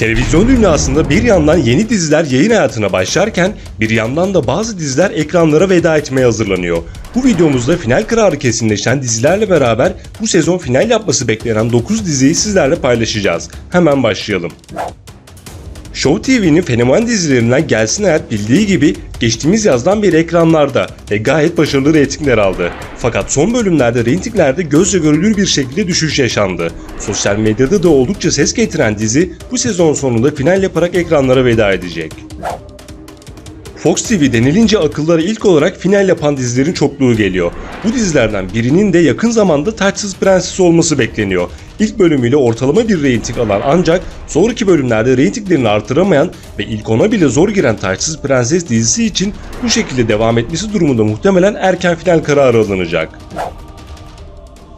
Televizyon dünyasında bir yandan yeni diziler yayın hayatına başlarken bir yandan da bazı diziler ekranlara veda etmeye hazırlanıyor. Bu videomuzda final kararı kesinleşen dizilerle beraber bu sezon final yapması beklenen 9 diziyi sizlerle paylaşacağız. Hemen başlayalım. Show TV'nin fenomen dizilerinden Gelsin Hayat bildiği gibi geçtiğimiz yazdan beri ekranlarda ve gayet başarılı reytingler aldı. Fakat son bölümlerde reytinglerde gözle görülür bir şekilde düşüş yaşandı. Sosyal medyada da oldukça ses getiren dizi bu sezon sonunda final yaparak ekranlara veda edecek. Fox TV denilince akıllara ilk olarak final yapan dizilerin çokluğu geliyor. Bu dizilerden birinin de yakın zamanda Taçsız Prenses olması bekleniyor. İlk bölümüyle ortalama bir reyting alan ancak sonraki bölümlerde reytinglerini artıramayan ve ilk ona bile zor giren Taçsız Prenses dizisi için bu şekilde devam etmesi durumunda muhtemelen erken final kararı alınacak.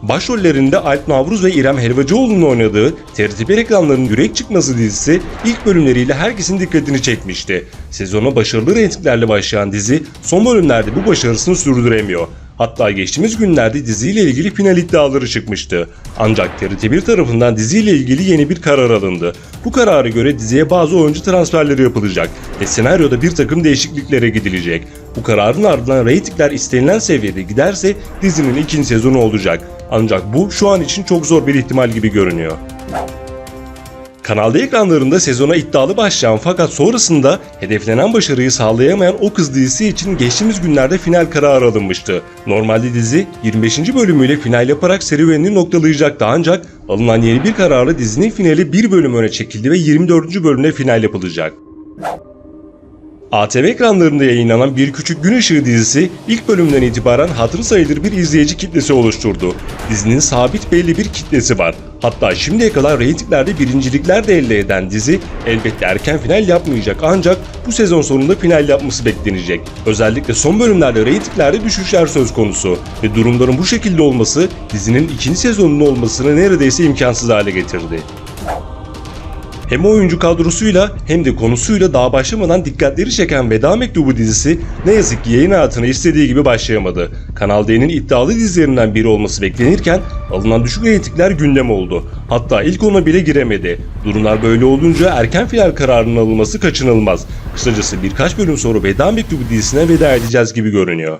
Başrollerinde Alp Navruz ve İrem Helvacıoğlu'nun oynadığı TRT1 ekranlarının Yürek Çıkması dizisi ilk bölümleriyle herkesin dikkatini çekmişti. Sezona başarılı reytinglerle başlayan dizi son bölümlerde bu başarısını sürdüremiyor. Hatta geçtiğimiz günlerde diziyle ilgili final iddiaları çıkmıştı. Ancak TRT1 tarafından diziyle ilgili yeni bir karar alındı. Bu karara göre diziye bazı oyuncu transferleri yapılacak ve senaryoda bir takım değişikliklere gidilecek. Bu kararın ardından reytingler istenilen seviyede giderse dizinin ikinci sezonu olacak. Ancak bu şu an için çok zor bir ihtimal gibi görünüyor. Kanalda ekranlarında sezona iddialı başlayan fakat sonrasında hedeflenen başarıyı sağlayamayan O Kız dizisi için geçtiğimiz günlerde final kararı alınmıştı. Normalde dizi 25. bölümüyle final yaparak serüvenini noktalayacaktı ancak alınan yeni bir kararla dizinin finali bir bölüm öne çekildi ve 24. bölümde final yapılacak. ATV ekranlarında yayınlanan Bir Küçük Gün Işığı dizisi ilk bölümden itibaren hatırı sayılır bir izleyici kitlesi oluşturdu. Dizinin sabit belli bir kitlesi var. Hatta şimdiye kadar reytinglerde birincilikler de elde eden dizi elbette erken final yapmayacak ancak bu sezon sonunda final yapması beklenecek. Özellikle son bölümlerde reytinglerde düşüşler söz konusu ve durumların bu şekilde olması dizinin ikinci sezonunun olmasını neredeyse imkansız hale getirdi. Hem oyuncu kadrosuyla hem de konusuyla daha başlamadan dikkatleri çeken Veda Mektubu dizisi ne yazık ki yayın hayatına istediği gibi başlayamadı. Kanal D'nin iddialı dizilerinden biri olması beklenirken alınan düşük reytingler gündem oldu. Hatta ilk ona bile giremedi. Durumlar böyle olunca erken final kararının alınması kaçınılmaz. Kısacası birkaç bölüm sonra Veda Mektubu dizisine veda edeceğiz gibi görünüyor.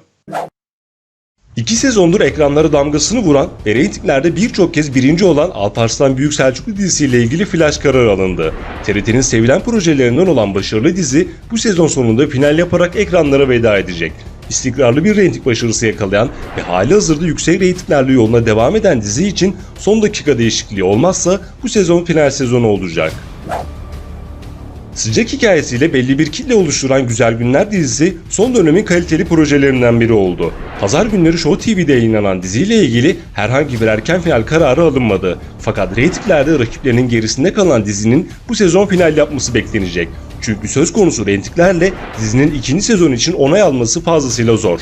İki sezondur ekranlara damgasını vuran ve reytinglerde birçok kez birinci olan Alparslan Büyük Selçuklu dizisiyle ilgili flash karar alındı. TRT'nin sevilen projelerinden olan başarılı dizi bu sezon sonunda final yaparak ekranlara veda edecek. İstikrarlı bir reyting başarısı yakalayan ve hali hazırda yüksek reytinglerle yoluna devam eden dizi için son dakika değişikliği olmazsa bu sezon final sezonu olacak. Sıcak hikayesiyle belli bir kitle oluşturan Güzel Günler dizisi son dönemin kaliteli projelerinden biri oldu. Pazar günleri Show TV'de yayınlanan diziyle ilgili herhangi bir erken final kararı alınmadı. Fakat reytinglerde rakiplerinin gerisinde kalan dizinin bu sezon final yapması beklenecek. Çünkü söz konusu reytinglerle dizinin ikinci sezon için onay alması fazlasıyla zor.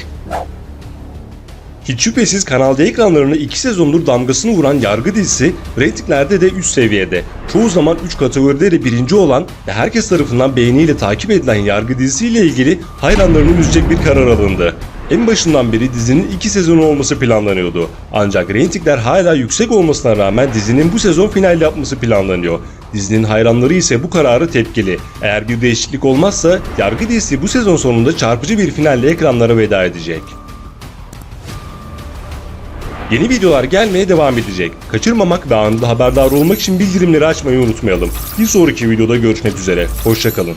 Hiç şüphesiz Kanal D ekranlarına 2 sezondur damgasını vuran Yargı dizisi reytinglerde de üst seviyede. Çoğu zaman 3 kategoride de birinci olan ve herkes tarafından beğeniyle takip edilen Yargı dizisiyle ilgili hayranlarını üzecek bir karar alındı. En başından beri dizinin 2 sezonu olması planlanıyordu. Ancak reytingler hala yüksek olmasına rağmen dizinin bu sezon final yapması planlanıyor. Dizinin hayranları ise bu kararı tepkili. Eğer bir değişiklik olmazsa Yargı dizisi bu sezon sonunda çarpıcı bir finalle ekranlara veda edecek. Yeni videolar gelmeye devam edecek. Kaçırmamak ve anında haberdar olmak için bildirimleri açmayı unutmayalım. Bir sonraki videoda görüşmek üzere. Hoşçakalın.